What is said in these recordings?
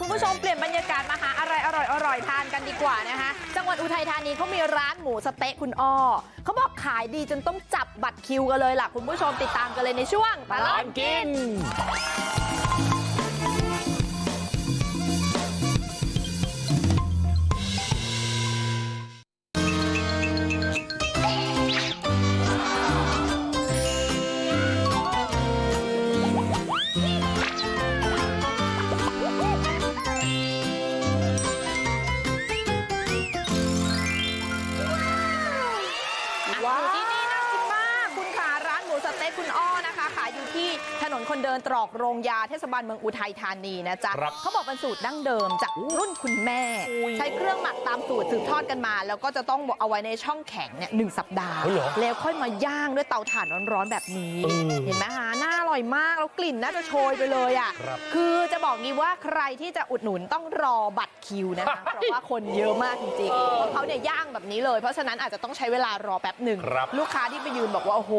คุณผู้ชมเปลี่ยนบรรยากาศมาหาอะไรอร่อยอร่อยๆทานกันดีกว่านะคะ จังหวัดอุทัยธานีเขามีร้านหมูสะเต๊ะคุณอ้อเขาบอกขายดีจนต้องจับบัตรคิวกันเลยล่ะคุณผู้ชมติดตามกันเลยในช่วงตลอดกิน อยู่ที่นี่น่ากินมากคุณขาร้านหมูสะเต๊ะคุณอ้อนะคะขายอยู่ที่ถนนคนเดินตรอกโรงยาเทศบาลเมืองอุทัยธานีนะจ๊ะครับเขาบอกเป็นสูตรดั้งเดิมจากรุ่นคุณแม่อุ้ยใช้เครื่องหมักตามสูตรสืบทอดกันมา แล้วก็จะต้องเอาไว้ในช่องแข็งเนี่ยหนึ่งสัปดาห์เฮ้ยเหรอแล้วค่อยมาย่างด้วยเตาถ่านร้อนๆแบบนี้เออเห็นไหมคะน่าอ ร่อยมากแล้วกลิ่นน่าจะโชยไปเลยอะครับคือจะบอกงี้ว่าใครที่จะอุดหนุนต้องรอบัตรคิวนะคะเพราะว่าคนเยอะมากจริงๆเพราะเขาเนี่ยย่างแบบนี้เลย เพราะฉะนั้นอาจจะต้องใช้เวลารอแป๊บหนึ่งครับลูกค้าที่ไปยืนบอกว่าโอ้โห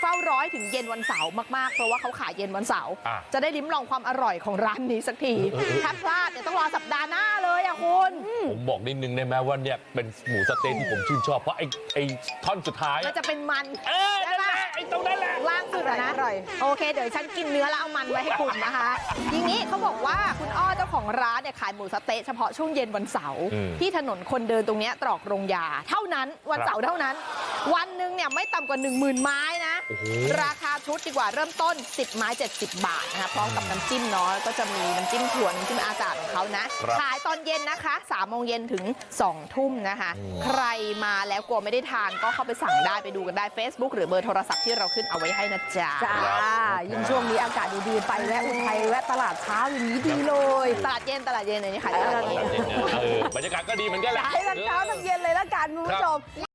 เฝ้าร้อยถึงเย็นวันเสาร์มากๆเพราะว่าเขาขายเย็นวันเสาร์อะจะได้ลิ้มลองความอร่อยของร้านนี้สักทีเออเออถ้าพลาดเนี่ยต้องรอสัปดาห์หน้าเลยอะคุณผมบอกนิดนึงได้ไหมว่าเนี่ยเป็นหมูสะเต๊ะที่ผมชื่นชอบเพราะไอ้ไอ้ท่อนสุดท้ายมันจะเป็นมันเออนั่นแหละ ไอ้ตรงนั้นแหละ ล่างสุดอะนะอร่อย โอเค เดี๋ยวฉันกินเนื้อแล้วเอามันไว้ให้คุณนะคะทีนี้เขาบอกว่าคุณอ้อเจ้าของร้านเนี่ยขายหมูสะเต๊ะเฉพาะช่วงเย็นวันเสาร์อืมที่ถนนคนเดินตรงเนี้ยตรอกโรงยา เท่านั้นวันเสาร์เท่านั้น วันหนึ่งเนี่ยไม่ต่ำกว่า 1 0,000 ไม้นะโอ้โห ราคาชุดดีกว่าเริ่มต้น 10 ไม้ 70 บาทนะคะพร้อมกับน้ำจิ้มเนาะแล้วก็จะมีน้ำจิ้มถั่วน้ำจิ้มอาจารย์ของเขานะครับขายตอนเย็นนะคะ3โมงเย็นถึง 2 ทุ่มนะคะอืมใครมาแล้วกลัวไม่ได้ทานก็เข้าไปสั่งได้ไปดูกันได้ Facebook หรือเบอร์โทรศัพท์ที่เราขึ้นเอาไว้ให้นะจ๊ะจ้ายิ่งช่วงนี้อากาศดีๆไปแวะอุทัยแวะตลาดเช้าอย่างนี้ดีเลยตลาดเย็นตลาดเย็นอันนี้ขายตลาดเอเย็นอเออบรรยากาศก็ดีเหมือนกันแหละใช้ทั้งเช้าทั้งเย็นเลยละกันคุณผู้ชม